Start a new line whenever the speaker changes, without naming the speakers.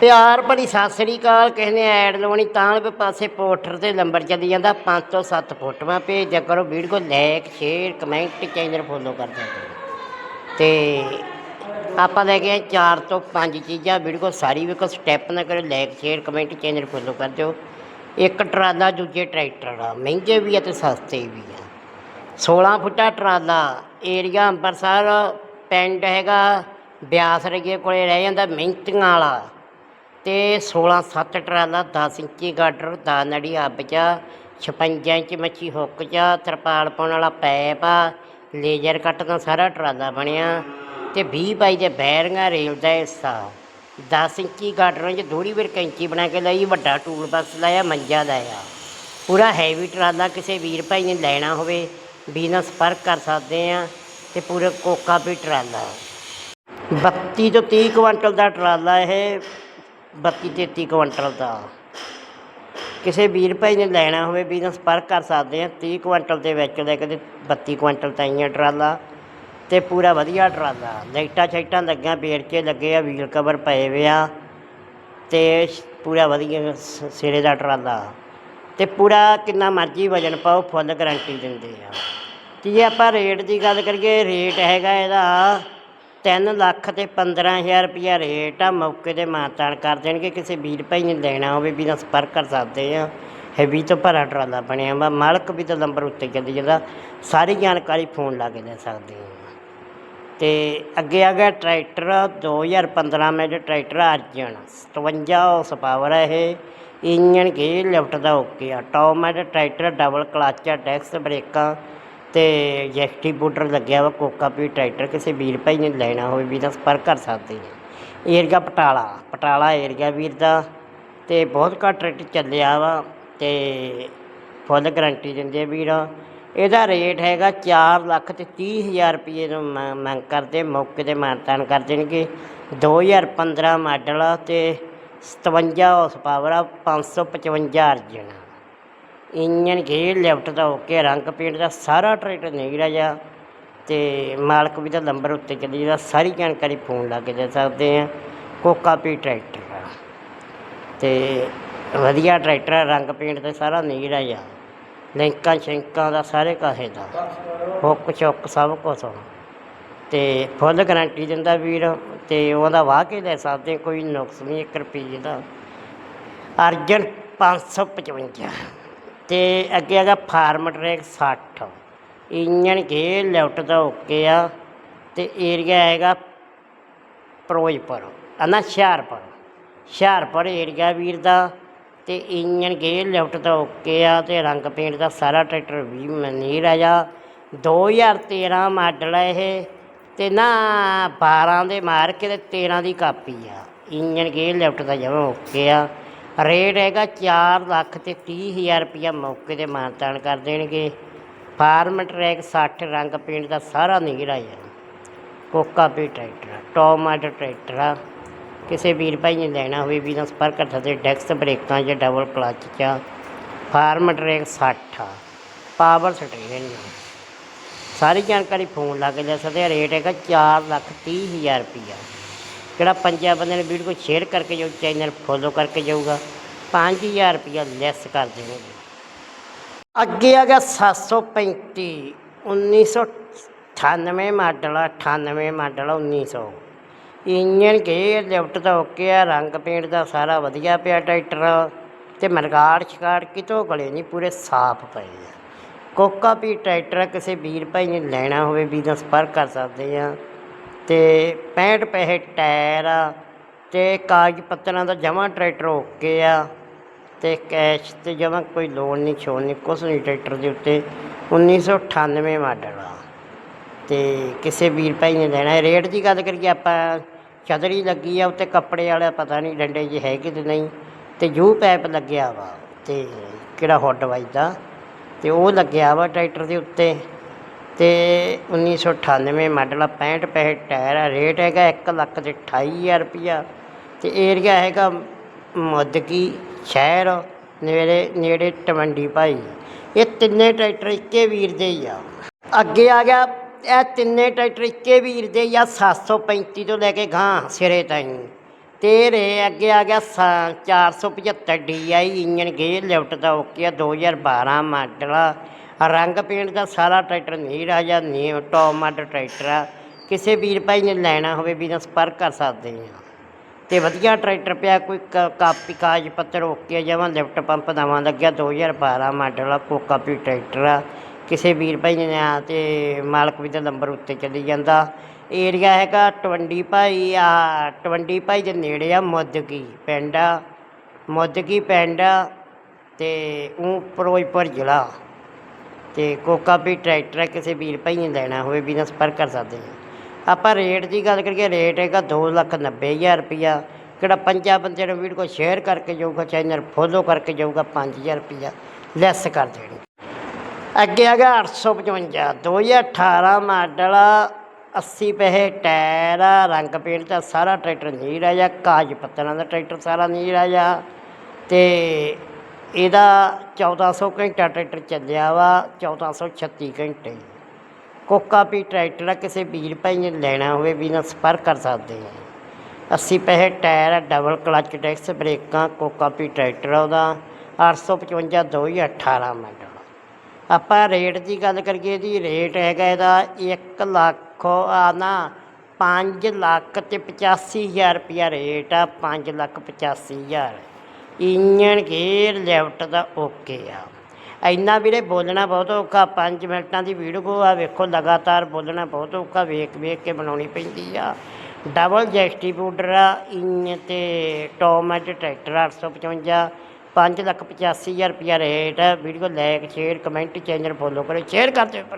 ਪਿਆਰ ਭਰੀ ਸਤਿ ਸ੍ਰੀ ਅਕਾਲ ਕਿਸੇ ਨੇ ਐਡ ਲਵਾਉਣੀ ਤਾਂ ਵੀ ਪਾਸੇ ਪੋਸਟਰ ਤੇ ਨੰਬਰ ਚੱਲੀ ਜਾਂਦਾ 5 ਤੋਂ 7 ਫੋਟੋਆਂ ਭੇਜਿਆ ਕਰੋ, video like, share, comment, channel follow ਕਰ ਦਿਓ ਤੇ ਆਪਾਂ ਲੈ ਕੇ ਆਏ ਚਾਰ ਤੋਂ ਪੰਜ ਚੀਜ਼ਾਂ, ਵੀਡੀਓ ਸਾਰੀ ਵੇਖੋ ਸਟੈਪ ਨਾ ਕਰੋ, like, share, comment, channel follow ਕਰ ਦਿਓ। ਇੱਕ ਟਰਾਲਾ, ਦੂਜੇ ਟਰੈਕਟਰ ਆ, ਮਹਿੰਗੇ ਵੀ ਆ ਤੇ ਸਸਤੇ ਵੀ ਆ। 16 ਫੁੱਟਾ ਟਰਾਲਾ ਏਰੀਆ ਅੰਬਰਸਰ, ਪਿੰਡ ਹੈਗਾ, ਬਿਆਸ ਰਗੇ ਕੋਲੇ ਰਹਿ ਜਾਂਦਾ ਮਿਹਨਤੀਆਂ ਵਾਲਾ। ਅਤੇ 16 7 ਟਰਾਲਾ 10 ਇੰਚੀ ਗਾਡਰ ਦਾ ਨੜੀ ਅੱਬ ਚ 56 ਇੰਚ ਮੱਛੀ ਹੁੱਕ ਚ, ਤਰਪਾਲ ਪਾਉਣ ਵਾਲਾ ਪੈਪ ਆ, ਲੇਜ਼ਰ ਕੱਟ ਦਾ ਸਾਰਾ ਟਰਾਲਾ ਬਣਿਆ ਤੇ 20 ਬਾਈ ਦੇ ਬੈਰਿੰਗਾਂ ਰੇਲ ਦਾ ਹਿੱਸਾ। 10 ਇੰਚੀ ਗਾਡਰਾਂ 'ਚ ਥੋੜੀ ਵੀਰ ਕੈਂਚੀ ਬਣਾ ਕੇ ਲਈ, ਵੱਡਾ ਟੂਲ ਬਾਕਸ ਲਾਇਆ, ਮੰਜਾ ਲਾਇਆ। ਪੂਰਾ ਹੈਵੀ ਟਰਾਲਾ ਕਿਸੇ ਵੀਰ ਭਾਈ ਨੇ ਲੈਣਾ ਹੋਵੇ ਵੀ ਸੰਪਰਕ ਕਰ ਸਕਦੇ ਆ ਤੇ ਪੂਰੇ ਕੋਕਾ ਵੀ ਟਰਾਲਾ। 32 ਤੋਂ 30 ਕੁਇੰਟਲ ਦਾ ਟਰਾਲਾ ਇਹ 32 33 ਕੁਇੰਟਲ ਦਾ। ਕਿਸੇ ਵੀਰ ਭਾਈ ਨੇ ਲੈਣਾ ਹੋਵੇ ਵੀ ਨਾਲ ਸੰਪਰਕ ਕਰ ਸਕਦੇ ਆ 30 ਕੁਇੰਟਲ ਦੇ ਵਿੱਚ ਲੈ ਕੇ ਤੇ 32 ਕੁਇੰਟਲ ਤਾਈਆਂ ਟਰਾਲਾ ਤੇ ਪੂਰਾ ਵਧੀਆ ਟਰਾਲਾ। ਲਾਈਟਾਂ ਛਾਈਟਾਂ ਲੱਗੀਆਂ ਬੇਰਚੇ ਲੱਗੇ ਆ ਵੀਲ ਕਵਰ ਪਏ ਵੇ ਆ ਤੇ ਪੂਰਾ ਵਧੀਆ ਸ- ਸਿਰੇ ਦਾ ਟਰਾਲਾ। ਤੇ ਪੂਰਾ ਕਿੰਨਾ ਮਰਜ਼ੀ ਵਜਨ ਪਾਓ ਫੁੱਲ ਗਾਰੰਟੀ ਦਿੰਦੇ ਆ। ਤੇ ਜੇ ਆਪਾਂ ਰੇਟ ਦੀ ਗੱਲ ਕਰੀਏ ਰੇਟ ਹੈਗਾ ਇਹਦਾ 3 ਲੱਖ ਤੇ 15000 ਰੁਪਇਆ ਰੇਟ ਆ, ਮੌਕੇ ਤੇ ਮਾਨਤਾਨ ਕਰ ਦੇਣਗੇ। ਕਿਸੇ ਵੀਰ ਭਾਈ ਨੇ ਦੇਣਾ ਹੋਵੇ, ਵੀ ਨਾਲ ਸੰਪਰਕ ਕਰ ਸਕਦੇ ਆ। ਹੈਵੀ ਤੋਂ ਭਰਾ ਟਰਾਲਾ ਬਣਿਆ ਵਾ, ਮਾਲਕ ਵੀ ਤਾਂ ਨੰਬਰ ਉੱਤੇ ਚੱਲੀ ਜਾਂਦਾ। ਸਾਰੀ ਜਾਣਕਾਰੀ ਫੋਨ ਲਾ ਕੇ ਲੈ ਸਕਦੇ ਆ। ਤੇ ਅੱਗੇ ਆ ਗਿਆ tractor 2015 model tractor Arjun 57 horse power ਹੈ ਇਹ। ਇੰਜਨ ਗੇਅਰ ਲਿਫਟ ਦਾ ਓਕੇ ਆ। Top model tractor double clutch discs ਬ੍ਰੇਕਾਂ ਤੇ ਜੈਕਟੀ ਬੂਟਰ ਲੱਗਿਆ ਵਾ, ਕੋਕਾ ਪੀ ਟਰੈਕਟਰ ਕਿਸੇ ਵੀਰ ਭਾਈ ਨੇ ਲੈਣਾ ਹੋਵੇ ਵੀ ਤਾਂ ਸੰਪਰਕ ਕਰ ਸਕਦੇ ਨੇ। ਏਰੀਆ ਪਟਾਲਾ ਪਟਾਲਾ ਏਰੀਆ ਵੀਰ ਦਾ ਤੇ ਬਹੁਤ ਘੱਟ ਰੇਟ ਚੱਲਿਆ ਵਾ ਤੇ ਫੁੱਲ ਗਰੰਟੀ ਦਿੰਦੇ ਆ ਵੀਰ। ਇਹਦਾ ਰੇਟ ਹੈਗਾ 4 ਲੱਖ ਤੇ 30 ਹਜ਼ਾਰ ਰੁਪਏ ਨੂੰ ਮ- ਮੰਗ ਕਰਦੇ, ਮੌਕੇ ਤੇ ਮਾਨਤਾਨ ਕਰ ਦੇਣਗੇ। 2015 ਮਾਡਲ ਆ ਤੇ 57 ਹਾਰਸ ਪਾਵਰ ਆ 555 ਅਰਜਨ। ਇੰਜਨ ਗੇਅਰ ਲਿਫਟ ਦਾ ਓਕੇ ਰੰਗ ਪੇਂਟ ਦਾ ਸਾਰਾ ਟਰੈਕਟਰ ਨਹੀਂ ਜਾ। ਤੇ ਮਾਲਕ ਵੀ ਤਾਂ ਨੰਬਰ ਉੱਤੇ ਚੱਲੀ ਜਾਂਦਾ ਸਾਰੀ ਜਾਣਕਾਰੀ ਫੋਨ ਲਾ ਕੇ ਦੇ ਸਕਦੇ ਆ। ਕੋਕਾ ਪੀ ਟਰੈਕਟਰ ਆ। ਤੇ ਵਧੀਆ ਟਰੈਕਟਰ ਆ, ਰੰਗ ਪੇਂਟ ਤੇ ਸਾਰਾ ਨਹੀਂ ਜਾ। ਲਿੰਕਾਂ ਸ਼ਿੰਕਾਂ ਦਾ ਸਾਰੇ ਕਾਹੇ ਦਾ। ਹੁੱਕ ਚੁੱਕ ਸਭ ਕੁਛ। ਤੇ ਫੁੱਲ ਗਾਰੰਟੀ ਦਿੰਦਾ ਵੀਰ ਤੇ ਉਹਦਾ ਵਾਹ ਕੇ ਲੈ ਸਕਦੇ ਕੋਈ ਨੁਕਸ ਨਹੀਂ 1 ਰੁਪਏ ਦਾ। ਅਰਜਨ 555 ਤੇ ਅੱਗੇ ਹੈਗਾ Farmtrac 60 engine gear lift ਦਾ ਓਕੇ ਆ ਤੇ ਏਰੀਆ ਹੈਗਾ ਫਿਰੋਜ਼ਪੁਰ ਅਨਾ ਹੁਸ਼ਿਆਰਪੁਰ। ਹੁਸ਼ਿਆਰਪੁਰ ਏਰੀਆ ਵੀਰ ਦਾ ਤੇ ਇੰਜਨ ਗੇਅਰ ਲਿਫਟ ਦਾ ਓਕੇ ਆ ਤੇ ਰੰਗ ਪੇਂਟ ਦਾ ਸਾਰਾ ਟਰੈਕਟਰ ਵੀ ਮਨੀਰ ਆ ਜਾ। 2013 ਮਾਡਲ ਆ ਇਹ ਤੇ ਨਾ 12 ਦੇ ਮਾਰ ਕੇ ਤੇ 13 ਦੀ ਕਾਪੀ ਆ। ਇੰਜਨ ਗੇਅਰ ਲਿਫਟ ਦਾ ਜਮਾ ਓਕੇ ਆ। ਰੇਟ ਹੈਗਾ 4 ਲੱਖ ਤੇ 30 ਹਜ਼ਾਰ ਰੁਪਇਆ ਮੌਕੇ ਤੇ ਮਾਨਤਾਨ ਕਰ ਦੇਣਗੇ। ਫਾਰਮ ਟਰੈਕ 60 ਰੰਗ ਪੇਂਟ ਦਾ ਸਾਰਾ ਨਿਗਰਾ ਆ। ਕੋਕਾ ਪੀ ਟਰੈਕਟਰ ਆ, ਟੌਪ ਮਾਡਲ ਟਰੈਕਟਰ ਆ। ਕਿਸੇ ਵੀਰ ਭਾਈ ਨੇ ਲੈਣਾ ਹੋਵੇ ਵੀ ਨਾਲ ਸੰਪਰਕ ਕਰ ਸਕਦੇ ਡੈਕਸ ਬ੍ਰੇਕਾਂ ਜਾਂ ਡਬਲ ਕਲਚ ਚ ਫਾਰਮ ਟਰੈਕ 60 ਆ। ਪਾਵਰ ਸਟੇਰਿੰਗ ਸਾਰੀ ਜਾਣਕਾਰੀ ਫੋਨ ਲਾ ਕੇ ਲੈ ਸਕਦੇ ਆ। ਰੇਟ ਹੈਗਾ 4 ਲੱਖ 30 ਹਜ਼ਾਰ ਰੁਪਈਆ ਜਿਹੜਾ ਪੰਜਾਂ ਬੰਦੇ ਨੇ ਵੀਡੀਓ ਸ਼ੇਅਰ ਕਰਕੇ ਜੋ ਚੈਨਲ ਫੋਲੋ ਕਰਕੇ ਜਾਊਗਾ। 5000 ਰੁਪਈਆ ਲੈਸ ਕਰ ਦੇਣਗੇ। ਅੱਗੇ ਆ ਗਿਆ 735 1998 ਮਾਡਲ ਆ 98 ਮਾਡਲ ਆ 1900 ਇੰਜਨ ਗੇਅਰ, ਲਿਫਟ ਦਾ ਓਕੇ ਆ, ਰੰਗ ਪੇਂਟ ਦਾ ਸਾਰਾ ਵਧੀਆ ਪਿਆ ਟਰੈਕਟਰ ਤੇ ਮਰਗਾੜ ਸ਼ਿਕਾਰ ਕਿਤੋਂ ਗਲੇ ਨਹੀਂ, ਪੂਰੇ ਸਾਫ਼ ਪਏ ਆ। ਕੋਕਾ ਵੀ ਟਰੈਕਟਰ ਕਿਸੇ ਵੀਰ ਭਾਈ ਨੇ ਲੈਣਾ ਹੋਵੇ, ਵੀ ਨਾਲ ਸੰਪਰਕ ਕਰ ਸਕਦੇ ਆ। ਤੇ 65 ਪੈਸੇ ਟਾਇਰ ਆ ਤੇ ਕਾਗਜ਼ ਪੱਤਰਾਂ ਦਾ ਜਮਾ ਟਰੈਕਟਰ ਓਕੇ ਆ ਤੇ ਕੈਸ਼ ਤੇ ਜਮਾ ਕੋਈ ਲੋਨ ਨਹੀਂ ਛੋਣ ਨਹੀਂ, ਕੁਛ ਨਹੀਂ ਟਰੈਕਟਰ ਦੇ ਉੱਤੇ। 1998 ਮਾਡਲ ਆ। ਤੇ ਕਿਸੇ ਵੀਰ ਭਾਈ ਨੇ ਲੈਣਾ। ਹੈ। ਰੇਟ ਦੀ ਗੱਲ ਕਰੀਏ ਆਪਾਂ, ਚਦਰੀ ਲੱਗੀ ਆ, ਉੱਤੇ ਕੱਪੜੇ ਵਾਲਾ ਪਤਾ ਨਹੀਂ ਡੰਡੇ ਜੇ ਹੈਗੇ ਤੇ ਨਹੀਂ। ਤੇ ਜੂ ਪੈਪ ਲੱਗਿਆ ਵਾ ਤੇ ਕਿਹੜਾ ਹੁੱਡ ਵੱਜਦਾ ਤੇ ਉਹ ਲੱਗਿਆ ਵਾ ਟਰੈਕਟਰ ਦੇ ਉੱਤੇ। ਤੇ 1998 ਮਾਡਲ ਆ 65 ਪੈਸੇ ਟਾਇਰ ਆ, ਰੇਟ ਹੈਗਾ 1 ਲੱਖ ਤੇ 28000 ਰੁਪਇਆ। ਤੇ ਏਰੀਆ ਹੈਗਾ ਮੁੱਦਕੀ ਸ਼ਹਿਰ, ਨੇੜੇ ਨੇੜੇ ਟਵੰਡੀ ਭਾਈ। ਇਹ ਤਿੰਨੇ ਟਰੈਕਟਰ ਇੱਕੇ ਵੀਰ ਦੇ ਹੀ ਆ। ਅੱਗੇ ਆ ਗਿਆ, ਇਹ ਤਿੰਨੇ ਟਰੈਕਟਰ ਇੱਕੇ ਵੀਰ ਦੇ ਜਾਂ 735 ਤੋਂ ਲੈ ਕੇ ਗਾਂ ਸਿਰੇ ਤਾਈਂ। ਤੇ ਰੇ ਅੱਗੇ ਆ ਗਿਆ, ਸਾ- 475 DI ਇੰਜਨ ਗੇਅਰ ਲਿਫਟ ਦਾ ਓਕੇ ਆ 2012 ਮਾਡਲ ਆ। ਰੰਗ ਪੇਂਟ ਦਾ ਸਾਰਾ ਟਰੈਕਟਰ ਨਹੀਂ ਰਾਜਾ ਨਿਊ ਟੌਪ ਮਾਡਲ ਟਰੈਕਟਰ ਆ। ਕਿਸੇ ਵੀਰ ਭਾਈ ਨੇ ਲੈਣਾ ਹੋਵੇ, ਵੀ ਨਾ ਸੰਪਰਕ ਕਰ ਸਕਦੇ ਆ। ਤੇ ਵਧੀਆ ਟਰੈਕਟਰ ਪਿਆ, ਕੋਈ ਕ- ਕਾਪੀ, ਕਾਗਜ਼ ਪੱਤਰ ਓਕੇ ਜਮਾਂ ਲਿਫਟ ਪੰਪ ਨਵਾਂ ਲੱਗਿਆ 2012 ਮਾਡਲ ਆ, ਕੋਕਾ ਪੀ ਟਰੈਕਟਰ ਆ। ਕਿਸੇ ਵੀਰ ਭਾਈ ਨੇ ਆ ਤੇ ਮਾਲਕ ਵੀ ਦਾ ਨੰਬਰ ਉੱਤੇ ਚਲੀ ਜਾਂਦਾ। ਏਰੀਆ ਹੈਗਾ ਟਵੰਡੀ ਭਾਈ, ਆ ਟਵੰਡੀ ਭਾਈ ਦੇ ਨੇੜੇ ਆ ਮੁੱਦਕੀ ਪਿੰਡ ਆ। ਮੁੱਦਕੀ ਪਿੰਡ ਆ ਤੇ ਉਹ ਫਿਰੋਜ਼ਪੁਰ ਜ਼ਿਲ੍ਹਾ। ਤੇ ਕੋਕਾ ਵੀ ਟਰੈਕਟਰ ਹੈ ਕਿਸੇ ਵੀਰ ਭਾਈ ਨੇ ਲੈਣਾ ਹੋਵੇ ਵੀ ਨਾਲ ਸੰਪਰਕ ਕਰ ਸਕਦੇ ਹਾਂ ਆਪਾਂ ਰੇਟ ਦੀ ਗੱਲ ਕਰੀਏ ਰੇਟ ਹੈਗਾ ਦੋ ਲੱਖ ਨੱਬੇ ਹਜ਼ਾਰ ਰੁਪਈਆ ਕਿਹੜਾ ਪੰਜਾਂ ਬੰਦੇ ਨੂੰ ਵੀਡੀਓ ਸ਼ੇਅਰ ਕਰਕੇ ਜਾਊਗਾ ਚੈਨਲ ਫੋਲੋ ਕਰਕੇ ਜਾਊਗਾ 5000 ਰੁਪਈਆ ਲੈਸ ਕਰ ਦੇਣੀ। ਅੱਗੇ ਹੈਗਾ 855 2018 ਮਾਡਲ 80 ਪੈਸੇ ਟਾਇਰ ਆ, ਰੰਗ ਪੇਂਟ ਦਾ ਸਾਰਾ ਟਰੈਕਟਰ ਨਹੀਂ ਰਾਜਾ ਕਾਜ ਪੱਤਰਾਂ ਦਾ ਟਰੈਕਟਰ ਸਾਰਾ ਨਹੀਂ ਰਾਜਾ ਤੇ ਇਹਦਾ 1400 ਘੰਟਾ ਟਰੈਕਟਰ ਚੱਲਿਆ ਵਾ 1436 ਘੰਟੇ। ਕੋਕਾ ਵੀ ਟਰੈਕਟਰ ਆ, ਕਿਸੇ ਵੀਰ ਭਾਈ ਨੇ ਲੈਣਾ ਹੋਵੇ ਵੀ ਨਾ ਸੰਪਰਕ ਕਰ ਸਕਦੇ ਆ। 80 ਪੈਸੇ ਟਾਇਰ ਆ, ਡਬਲ ਕਲਚ ਡੈਕਸ, ਬ੍ਰੇਕਾਂ, ਕੋਕਾ ਵੀ ਟਰੈਕਟਰ ਆ ਉਹਦਾ 855 2018 ਮਾਡਲ ਆਪਾਂ ਰੇਟ ਦੀ ਗੱਲ ਕਰੀਏ, ਇਹਦੀ ਰੇਟ ਹੈਗਾ ਇਹਦਾ 1 ਲੱਖ, ਆ ਨਾ 5 ਲੱਖ ਤੇ 85000 ਰੁਪਿਆ ਰੇਟ ਆ 5 ਲੱਖ 85000 ਇੰਜਣ ਗੇਅਰ ਲੈਫਟ ਦਾ ਓਕੇ ਆ। ਇੰਨਾ ਵੀਰੇ ਬੋਲਣਾ ਬਹੁਤ ਔਖਾ 5 ਮਿੰਟਾਂ ਦੀ ਵੀਡੀਓ ਆ, ਵੇਖੋ ਲਗਾਤਾਰ ਬੋਲਣਾ ਬਹੁਤ ਔਖਾ, ਵੇਖ ਵੇਖ ਕੇ ਬਣਾਉਣੀ ਪੈਂਦੀ ਆ। ਡਬਲ ਜੈਸਟੀਬਿਊਟਰ ਆ, ਇੰਜ ਤੇ ਟੋਮੈਟ ਟਰੈਕਟਰ 855 5 ਲੱਖ 85000 ਰੁਪਿਆ ਰੇਟ ਆ। Video like share comment channel follow ਕਰੋ ਸ਼ੇਅਰ ਕਰ ਦਿਓ।